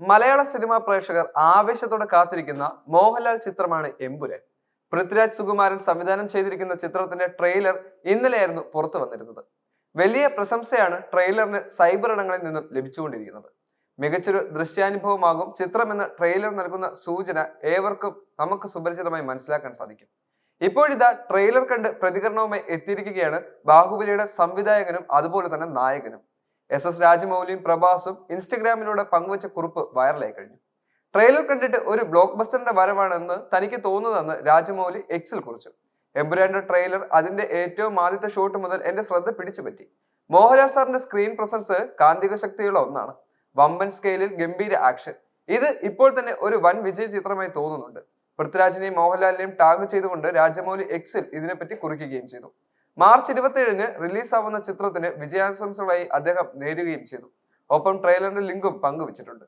മലയാള cinema പ്രേക്ഷകർ ആവേശത്തോടെ കാത്തിരിക്കുന്ന മോഹൻലാൽ ചിത്രമാണ് എമ്പുരാൻ. പൃഥ്വിരാജ് സുകുമാരൻ സംവിധാനം ചെയ്തിരിക്കുന്ന ചിത്രത്തിന്റെ ട്രെയിലർ ഇന്നലെയായിരുന്നു പുറത്തു വന്നിരുന്നത്. വലിയ പ്രശംസയാണ് ട്രെയിലറിന് സൈബർ ഇടങ്ങളിൽ നിന്നും ലഭിച്ചുകൊണ്ടിരിക്കുന്നത്. മികച്ചൊരു ദൃശ്യാനുഭവമാകും ചിത്രമെന്ന ട്രെയിലർ നൽകുന്ന സൂചന ഏവർക്കും നമുക്ക് സുപരിചിതമായി മനസ്സിലാക്കാൻ സാധിക്കും. ഇപ്പോഴിതാ ട്രെയിലർ കണ്ട് പ്രതികരണവുമായി എത്തിയിരിക്കുകയാണ് ബാഹുബലിയുടെ സംവിധായകനും അതുപോലെ തന്നെ നായകനും. എസ് എസ് രാജമൗലിയും പ്രഭാസും ഇൻസ്റ്റഗ്രാമിലൂടെ പങ്കുവച്ച കുറിപ്പ് വൈറലായി കഴിഞ്ഞു. ട്രെയിലർ കണ്ടിട്ട് ഒരു ബ്ലോക്ക് ബസ്റ്ററിന്റെ വരവാണെന്ന് തനിക്ക് തോന്നുന്നതെന്ന് രാജമൗലി എക്സിൽ കുറിച്ചു. എമ്പുരാന്റെ ട്രെയിലർ അതിന്റെ ഏറ്റവും ആദ്യത്തെ ഷോട്ട് മുതൽ എന്റെ ശ്രദ്ധ പിടിച്ചുപറ്റി മോഹൻലാൽ സാറിന്റെ സ്ക്രീൻ പ്രസൻസ് കാന്തിക ശക്തിയുള്ള ഒന്നാണ്. വമ്പൻ സ്കെയിലിൽ ഗംഭീര ആക്ഷൻ ഇത് ഇപ്പോൾ തന്നെ ഒരു വൻ വിജയ ചിത്രമായി തോന്നുന്നുണ്ട്. പൃഥ്വിരാജിനെയും മോഹൻലാലിനെയും ടാഗ് ചെയ്തുകൊണ്ട് രാജമൗലി എക്സിൽ ഇതിനെപ്പറ്റി കുറിക്കുകയും ചെയ്തു. മാർച്ച് ഇരുപത്തിയേഴിന് റിലീസാവുന്ന ചിത്രത്തിന് വിജയാശംസകളായി അദ്ദേഹം നേരുകയും ചെയ്തു. ഒപ്പം ട്രെയിലറിന്റെ ലിങ്കും പങ്കുവച്ചിട്ടുണ്ട്.